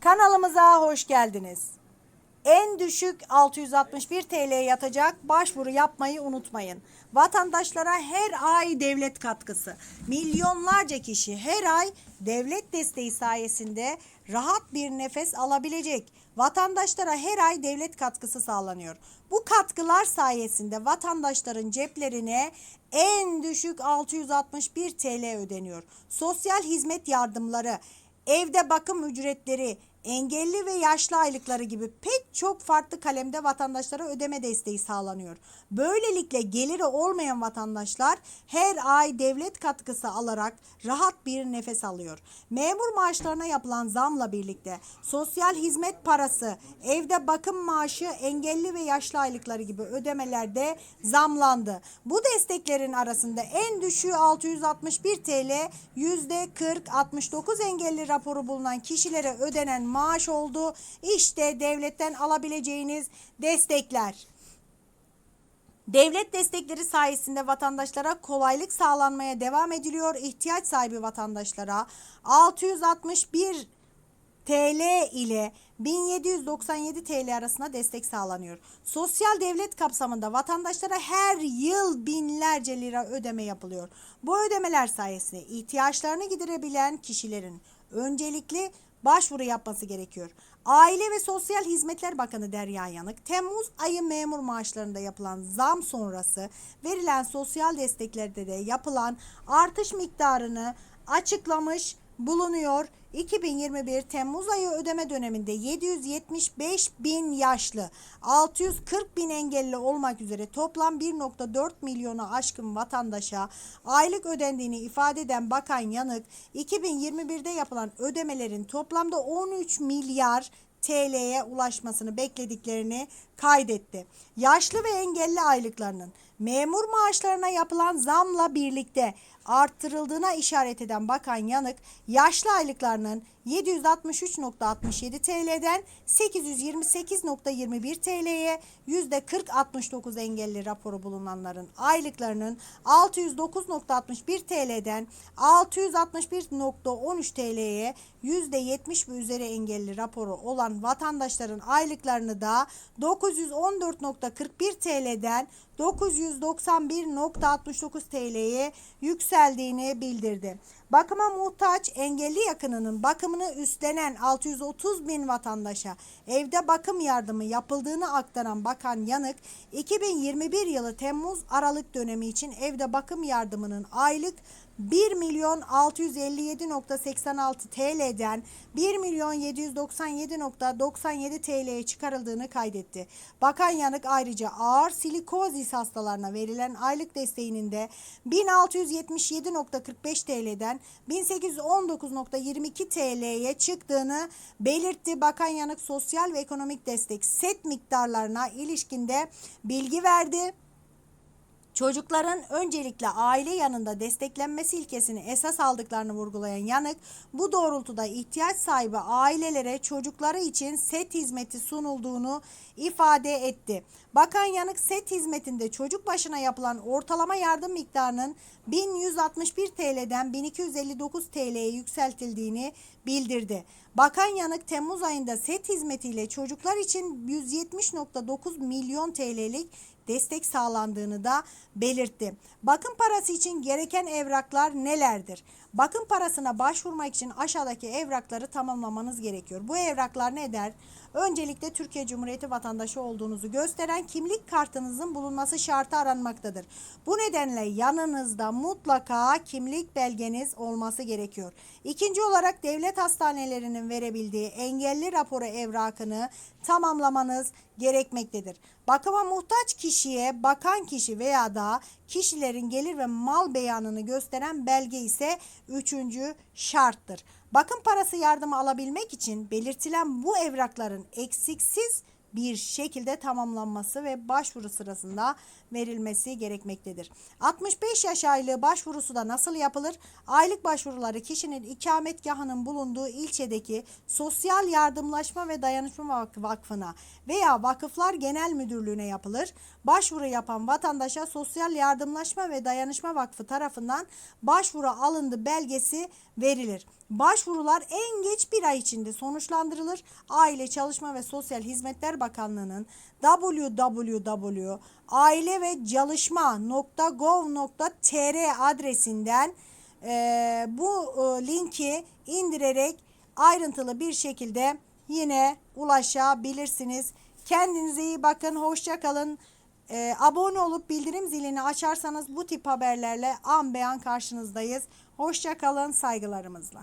Kanalımıza hoş geldiniz. En düşük 661 TL yatacak başvuru yapmayı unutmayın. Vatandaşlara her ay devlet katkısı. Milyonlarca kişi her ay devlet desteği sayesinde rahat bir nefes alabilecek. Vatandaşlara her ay devlet katkısı sağlanıyor. Bu katkılar sayesinde vatandaşların ceplerine en düşük 661 TL ödeniyor. Sosyal hizmet yardımları, evde bakım ücretleri, engelli ve yaşlı aylıkları gibi pek çok farklı kalemde vatandaşlara ödeme desteği sağlanıyor. Böylelikle geliri olmayan vatandaşlar her ay devlet katkısı alarak rahat bir nefes alıyor. Memur maaşlarına yapılan zamla birlikte sosyal hizmet parası, evde bakım maaşı, engelli ve yaşlı aylıkları gibi ödemelerde zamlandı. Bu desteklerin arasında en düşüğü 661 TL, %40 69 engelli raporu bulunan kişilere ödenen maaş oldu. İşte devletten alabileceğiniz destekler. Devlet destekleri sayesinde vatandaşlara kolaylık sağlanmaya devam ediliyor. İhtiyaç sahibi vatandaşlara 661 TL ile 1797 TL arasında destek sağlanıyor. Sosyal devlet kapsamında vatandaşlara her yıl binlerce lira ödeme yapılıyor. Bu ödemeler sayesinde ihtiyaçlarını giderebilen kişilerin öncelikli başvuru yapması gerekiyor. Aile ve Sosyal Hizmetler Bakanı Derya Yanık, Temmuz ayı memur maaşlarında yapılan zam sonrası verilen sosyal desteklerde de yapılan artış miktarını açıklamış bulunuyor. 2021 Temmuz ayı ödeme döneminde 775 bin yaşlı, 640 bin engelli olmak üzere toplam 1.4 milyonu aşkın vatandaşa aylık ödendiğini ifade eden Bakan Yanık, 2021'de yapılan ödemelerin toplamda 13 milyar TL'ye ulaşmasını beklediklerini kaydetti. Yaşlı ve engelli aylıklarının memur maaşlarına yapılan zamla birlikte arttırıldığına işaret eden Bakan Yanık, yaşlı aylıklarının 763.67 TL'den 828.21 TL'ye %40.69 engelli raporu bulunanların aylıklarının 609.61 TL'den 661.13 TL'ye %70 ve üzeri engelli raporu olan vatandaşların aylıklarını da 914.41 TL'den 991.69 TL'ye yükseldiğini bildirdi. Bakıma muhtaç engelli yakınının bakımını üstlenen 630 bin vatandaşa evde bakım yardımı yapıldığını aktaran Bakan Yanık, 2021 yılı Temmuz-Aralık dönemi için evde bakım yardımının aylık 1 milyon 657.86 TL'den 1 milyon 797.97 TL'ye çıkarıldığını kaydetti. Bakan Yanık ayrıca ağır silikozis hastalarına verilen aylık desteğinin de 1677.45 TL'den 1819.22 TL'ye çıktığını belirtti. Bakan Yanık sosyal ve ekonomik destek set miktarlarına ilişkinde bilgi verdi. Çocukların öncelikle aile yanında desteklenmesi ilkesini esas aldıklarını vurgulayan Yanık, bu doğrultuda ihtiyaç sahibi ailelere çocukları için set hizmeti sunulduğunu ifade etti. Bakan Yanık set hizmetinde çocuk başına yapılan ortalama yardım miktarının 1161 TL'den 1259 TL'ye yükseltildiğini bildirdi. Bakan Yanık Temmuz ayında set hizmetiyle çocuklar için 170.9 milyon TL'lik destek sağlandığını da belirtti. Bakım parası için gereken evraklar nelerdir? Bakım parasına başvurmak için aşağıdaki evrakları tamamlamanız gerekiyor. Bu evraklar ne der? Öncelikle Türkiye Cumhuriyeti vatandaşı olduğunuzu gösteren kimlik kartınızın bulunması şartı aranmaktadır. Bu nedenle yanınızda mutlaka kimlik belgeniz olması gerekiyor. İkinci olarak devlet hastanelerinin verebildiği engelli raporu evrakını tamamlamanız gerekmektedir. Bakıma muhtaç kişiye bakan kişi veya da kişilerin gelir ve mal beyanını gösteren belge ise üçüncü şarttır. Bakım parası yardımı alabilmek için belirtilen bu evrakların eksiksiz bir şekilde tamamlanması ve başvuru sırasında verilmesi gerekmektedir. 65 yaş aylığı başvurusu da nasıl yapılır? Aylık başvuruları kişinin ikametgahının bulunduğu ilçedeki Sosyal Yardımlaşma ve Dayanışma Vak- Vakfı'na veya Vakıflar Genel Müdürlüğü'ne yapılır. Başvuru yapan vatandaşa Sosyal Yardımlaşma ve Dayanışma Vakfı tarafından başvuru alındı belgesi verilir. Başvurular en geç bir ay içinde sonuçlandırılır. Aile Çalışma ve Sosyal Hizmetler Bakanlığı'nın www.aile ve çalışma.gov.tr adresinden eee, bu e, linki indirerek ayrıntılı bir şekilde yine ulaşabilirsiniz. Kendinize iyi bakın, hoşça kalın. Ee, abone olup bildirim zilini açarsanız bu tip haberlerle an beyan karşınızdayız. Hoşça kalın, saygılarımızla.